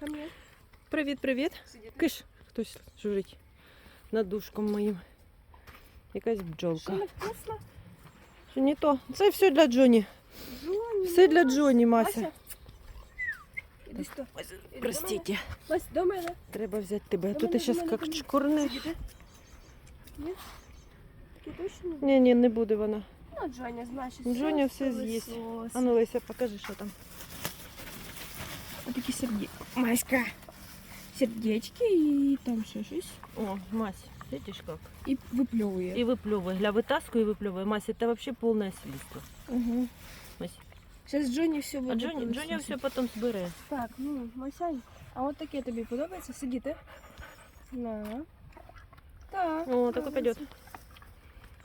Ко мне. Привіт, привіт. Киш, хтось журить над душком моїм. Якась бджолка. Що не то. Це все для Джоні. Джонни. Все для Джоні, Мася. Простите, Мась, до мене. треба взяти тебе. До Тут ти зараз як до чкурне. Ні? Ні, ні, не буде вона. Ну, Джоня, значить. Джоня все з'їсть. А ну, Леся, покажи, що там. Ось такі сердечки. Маська. Сердечки і там ще щось. О, Мась, видиш як? І випльовує. І випльовує. Гля, витаскує і випльовує. Мася, це взагалі повне свійство. Угу. Мась. Зараз Джоні все буде. А Джоні, Джоні пилососити. все потім збере. Так, ну, Масянь, а от таке тобі подобається? Сидіти? На. Так. О, так і подобається. пойдет.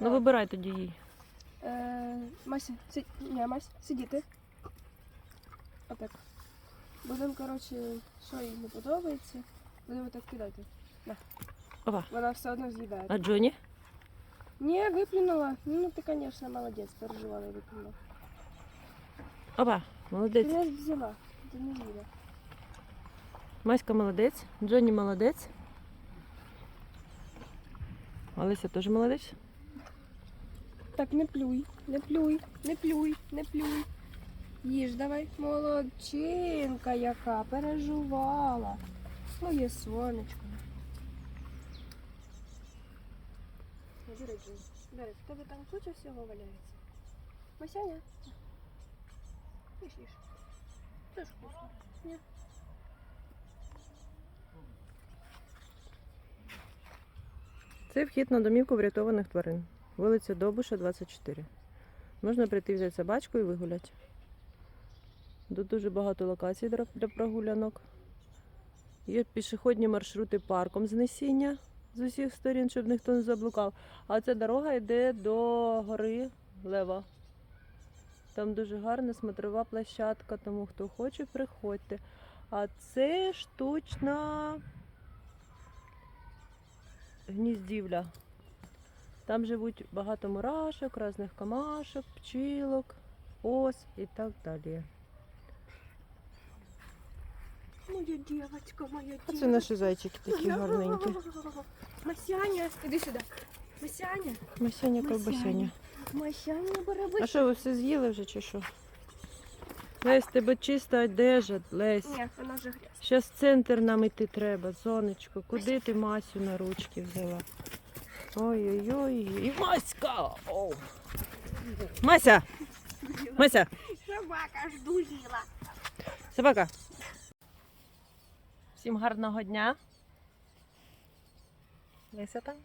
Ну вибирай тоді їй. Е, Мася, си... Ні, Мась, сидіти. Отак. Будемо, коротше, що їй не подобається, будемо так кидати. Опа. Вона все одно з'їдає. А Джоні? Ні, виплюнула. Ну, ти, звісно, молодець, переживала і виплюнула. Опа, Ти молодець. не взяла, ти не їла. Маська молодець, Джонні молодець. Олеся теж молодець. Так, не плюй, не плюй, не плюй, не плюй. Їж давай. Молодчинка яка, переживала. Моє сонечко. Джин, бери. В тебе там куча всього валяється. Масяня? Їж, їж. Це ж вкусно. Ні. Це вхід на домівку врятованих тварин. Вулиця Добуша, 24. Можна прийти взяти собачку і вигуляти. Тут дуже багато локацій для- прогулянок. Є пішохідні маршрути парком знесіння з усіх сторін, щоб ніхто не заблукав. А ця дорога йде до гори Лева. Там дуже гарна смотрова площадка, тому хто хоче, приходьте. А це штучна гніздівля. Там живуть багато мурашок, різних камашок, пчілок, ос і так далі. Моя дівчинка, моя А це наші зайчики такі гарненькі. Масяня, іди сюди. Масяня, Масяня ковбасяня. Масяня, А що, ви все з'їли вже чи що? Лесь, тебе чиста одежа, Лесь. Ні, вона вже грязна. Щас в центр нам іти треба, сонечко. Куди ти Масю на ручки взяла? Ой-ой-ой. І Маська! Оу. Мася! Мася! Собака ж дузіла. Собака. Всім гарного дня. Леся там?